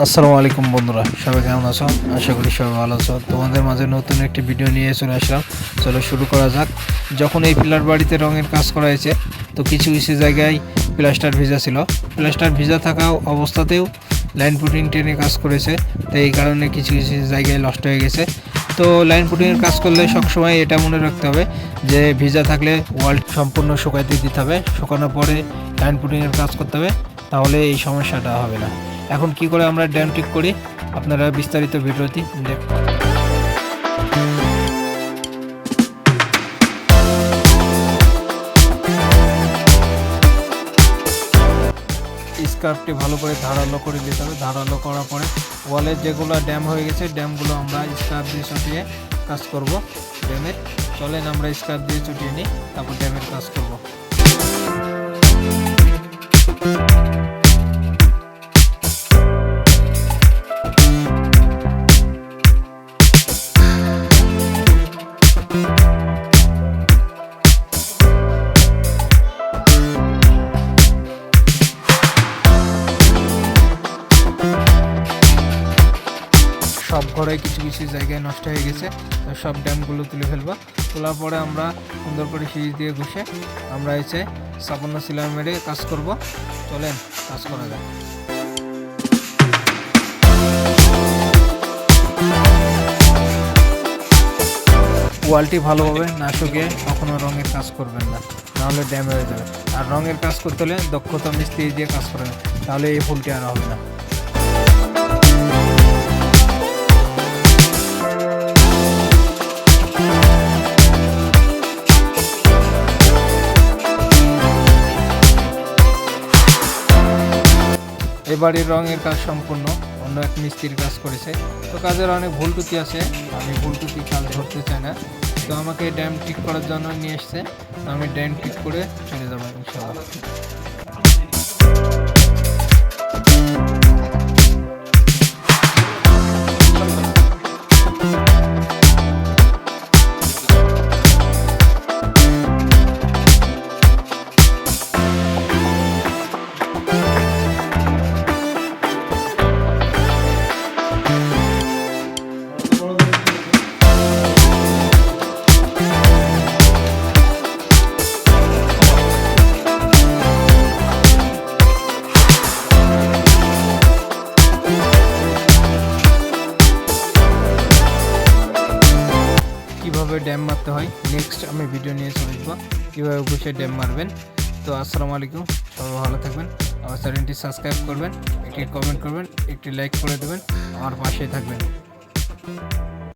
আসসালামু আলাইকুম বন্ধুরা, সবাই কেমন আছো? আশা করি সবাই ভালো আছো। তোমাদের মাঝে নতুন একটি ভিডিও নিয়ে চলে আসলাম। চলো শুরু করা যাক। যখন এই পিলার বাড়িতে রঙের কাজ করা হয়েছে, তো কিছু কিছু জায়গায় প্লাস্টার ভিজা ছিল। প্লাস্টার ভিজা থাকা অবস্থাতেও লাইন পুটিং ট্রেনে কাজ করেছে। তো এই কারণে কিছু কিছু জায়গায় নষ্ট হয়ে গেছে। তো লাইন পুটিংয়ের কাজ করলে সবসময় এটা মনে রাখতে হবে যে, ভিজা থাকলে ওয়াল সম্পূর্ণ শুকাইতে দিতে হবে। শুকানোর পরে লাইন পুটিংয়ের কাজ করতে হবে। তাহলে এই সমস্যাটা হবে না। এখন কি করে আমরা ড্যাম ঠিক করি? আপনারা বিস্তারিত ভিডিওটি দেখ স্কার্ফটি ভালো করে ধারালো করে দিতে হবে। ধারালো করার পরে ওয়ালের যেগুলো ড্যাম হয়ে গেছে ড্যামগুলো আমরা স্কার্ফ দিয়ে চটিয়ে কাজ করব ড্যামের চলেন আমরা স্কার্ফ দিয়ে চটিয়ে নিই, তারপর ড্যামের কাজ করব। সব ঘরে কিছু কিছু জায়গায় নষ্ট হয়ে গেছে সব ড্যামগুলো তুলে ফেলব। তোলার পরে আমরা সুন্দর করে সিঁড়ি দিয়ে ঘষে আমরা এসে সাপন্ন সিলাই মেরে কাজ করব। চলেন, কাজ করা যায় ওয়ালটি ভালোভাবে না শুকিয়ে কখনো রঙের কাজ করবেন না, নাহলে ড্যাম হয়ে যাবে। আর রঙের কাজ করতে হলে দক্ষতা মিস্ত্রি দিয়ে কাজ করবেন তাহলে এই ফুলটি আর হবে না। এবারের রঙের কাজ সম্পূর্ণ, অন্য এক মিস্ত্রির কাজ করেছে। তো কাজের অনেক ভুল ত্রুটি আছে, আমি ভুল ত্রুটি কাজ ধরতে চাই না। তো আমাকে ড্যাম ঠিক করার জন্য নিয়ে এসছে আমি ড্যাম ঠিক করে চলে যাব ইনশাআল্লাহ। ড্যাম মারতে হয়। নেক্সট আমি ভিডিও নিয়ে চলে আসব। কীভাবে বসে ড্যাম মারবেন? তো আসসালামু আলাইকুম। সবাই ভালো থাকবেন। আমার চ্যানেলটি সাবস্ক্রাইব করবেন, একটি কমেন্ট করবেন, একটি লাইক করে দেবেন। আমার পাশেই থাকবেন।